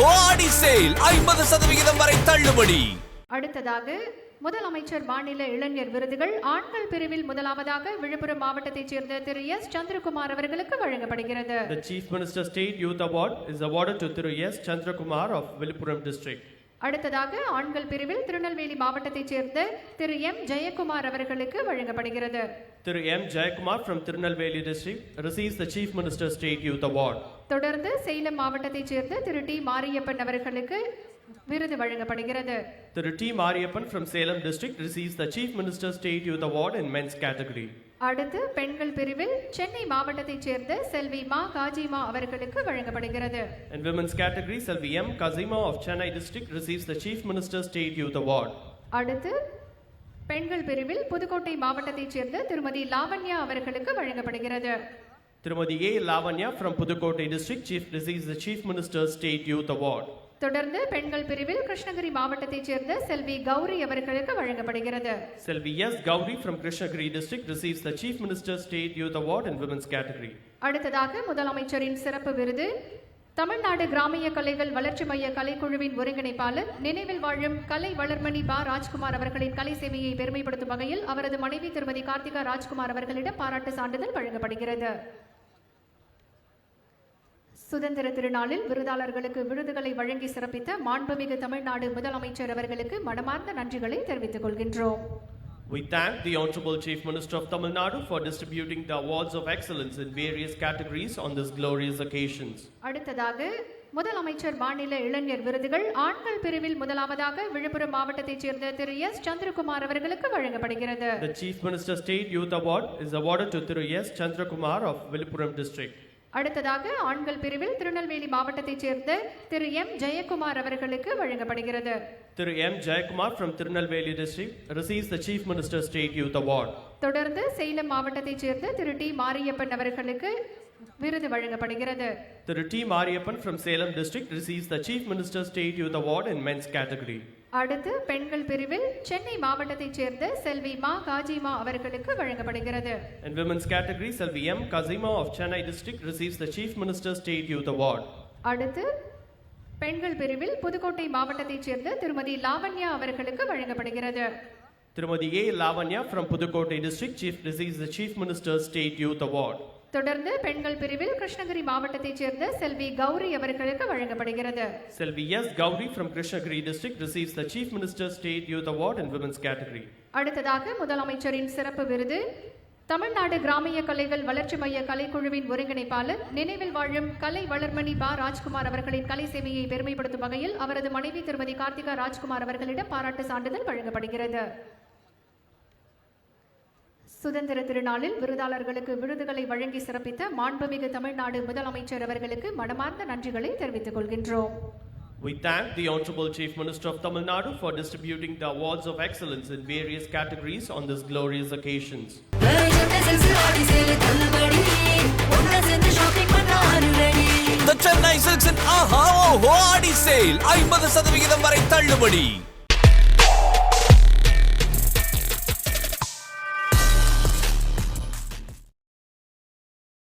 Sale ஐம்பது சதவிகிதம் வரை தள்ளுபடி அடுத்ததாக முதலமைச்சர் மாநில இளைஞர் விருதுகள் ஆண்கள் பிரிவில் முதலாவதாக விழுப்புரம் மாவட்டத்தைச் சேர்ந்த திரு எஸ் சந்திரகுமார் அவர்களுக்கு வழங்கப்படுகிறது The Chief Minister State Youth Award is awarded to Thiru S. Chandrakumar of Viluppuram District. அடுத்ததாக ஆண்கள் பிரிவில் திருநெல்வேலி மாவட்டத்தைச் சேர்ந்த திரு எம் ஜெயக்குமார் அவர்களுக்கு வழங்கப்படுகிறது Thiru M. Jayakumar from Tirunelveli District receives the Chief Minister State Youth Award. தொடர்ந்து சேலம் மாவட்டத்தைச் சேர்ந்த திரு டி மாரியப்பன் அவர்களுக்கு விருது வழங்கப்படுகிறது Thiru T. Mariappan from Salem District receives the Chief Minister State Youth Award in men's category. அடுத்து பெண்கள் பிரிவில் சென்னை மாவட்டத்தைச் சேர்ந்த செல்வி மா காஜிமா அவர்களுக்கு வழங்கப்படுகிறது In women's category, Selvi M. Kazima of Chennai District receives the Chief Minister State Youth Award. அடுத்து பெண்கள் பிரிவில் புதுக்கோட்டை மாவட்டத்தைச் சேர்ந்த திருமதி லாவண்யா அவர்களுக்கு வழங்கப்படுகிறது Tirumadi A. Lavanya from Pudukkottai District Chief receives the Chief Minister State Youth Award. தொடர்ந்து பெண்கள் பிரிவில் கிருஷ்ணகிரி மாவட்டத்தைச் சேர்ந்த செல்வி கௌரி அவர்களுக்கு வழங்கப்படுகிறது Selvi S. Gauri from Krishnagiri District receives the Chief Minister State Youth Award in women's category. அடுத்ததாக முதலமைச்சரின் சிறப்பு விருது தமிழ்நாடு கிராமிய கலைகள் வளர்ச்சி மைய கலைக்குழுவின் ஒருங்கிணைப்பாளர் நினைவில் வாழும் கலை வளர்மணி பா ராஜ்குமார் அவர்களின் கலை சேவையை பெருமைப்படுத்தும் வகையில் அவரது மனைவி திருமதி கார்த்திகா ராஜ்குமார் அவர்களிடம் பாராட்டு சான்றிதழ் வழங்கப்படுகிறது சுதந்திர திருநாளில் விருதாளர்களுக்கு விருதுகளை வழங்கி சிறப்பித்த மாண்புமிகு தமிழ்நாடு முதலமைச்சர் அவர்களுக்கு மனமார்ந்த நன்றிகளை தெரிவித்துக் கொள்கின்றோம் We thank the Honorable Chief Minister of Tamil Nadu for distributing the awards of excellence in various categories on this glorious occasions. அடுத்ததாக முதலமைச்சர் மாநில இளைஞர் விருதுகள் ஆண்கள் பிரிவில் முதலாவதாக விழுப்புரம் மாவட்டத்தைச் சேர்ந்த திரு எஸ் சந்திரகுமார் அவர்களுக்கு வழங்கப்படுகிறது The Chief Minister State Youth Award is awarded to Thiru S. Chandrakumar of Viluppuram District. அடுத்ததாக ஆண்கள் பிரிவில் திருநெல்வேலி மாவட்டத்தைச் சேர்ந்த திரு எம் ஜெயக்குமார் அவர்களுக்கு வழங்கப்படுகிறது Thiru M. Jayakumar from Tirunelveli District receives the Chief Minister State Youth Award. தொடர்ந்து சேலம் மாவட்டத்தைச் சேர்ந்த திரு டி மாரியப்பன் அவர்களுக்கு விருது வழங்கப்படுகிறது Thiru T. Mariappan from Salem District receives the Chief Minister State Youth Award in men's category. அடுத்து பெண்கள் பிரிவில் சென்னை மாவட்டத்தைச் சேர்ந்த செல்வி மா காஜிமா அவர்களுக்கு வழங்கப்படுகிறது In women's category, Selvi M. Kazima of Chennai District receives the Chief Minister State Youth Award. அடுத்து பெண்கள் பிரிவில் புதுக்கோட்டை மாவட்டத்தைச் சேர்ந்த திருமதி லாவண்யா அவர்களுக்கு வழங்கப்படுகிறது Tirumadi A. Lavanya from Pudukkottai District Chief receives the Chief Minister State Youth Award. தொடர்ந்து பெண்கள் பிரிவில் கிருஷ்ணகிரி மாவட்டத்தைச் சேர்ந்த செல்வி கௌரி அவர்களுக்கு வழங்கப்படுகிறது Selvi S. Gauri from Krishnagiri District receives the Chief Minister State Youth Award in women's category. அடுத்ததாக முதலமைச்சரின் சிறப்பு விருது தமிழ்நாடு கிராமிய கலைகள் வளர்ச்சி மைய கலைக்குழுவின் ஒருங்கிணைப்பாளர் நினைவில் வாழும் கலை வளர்மணி பா ராஜ்குமார் அவர்களின் கலை சேவையை பெருமைப்படுத்தும் வகையில் அவரது மனைவி திருமதி கார்த்திகா ராஜ்குமார் அவர்களிடம் பாராட்டு சான்றிதழ் வழங்கப்படுகிறது சுதந்திர திருநாளில் விருதாளர்களுக்கு விருதுகளை வழங்கி சிறப்பித்த மாண்புமிகு தமிழ்நாடு முதலமைச்சர் அவர்களுக்கு மனமார்ந்த நன்றிகளை தெரிவித்துக் கொள்கின்றோம் We thank the Honorable Chief Minister of Tamil Nadu for distributing the awards of excellence in various categories on this glorious occasions. The Chennai Silks and Aha Oho Adi Sale ஐம்பது சதவிகிதம் வரை தள்ளுபடி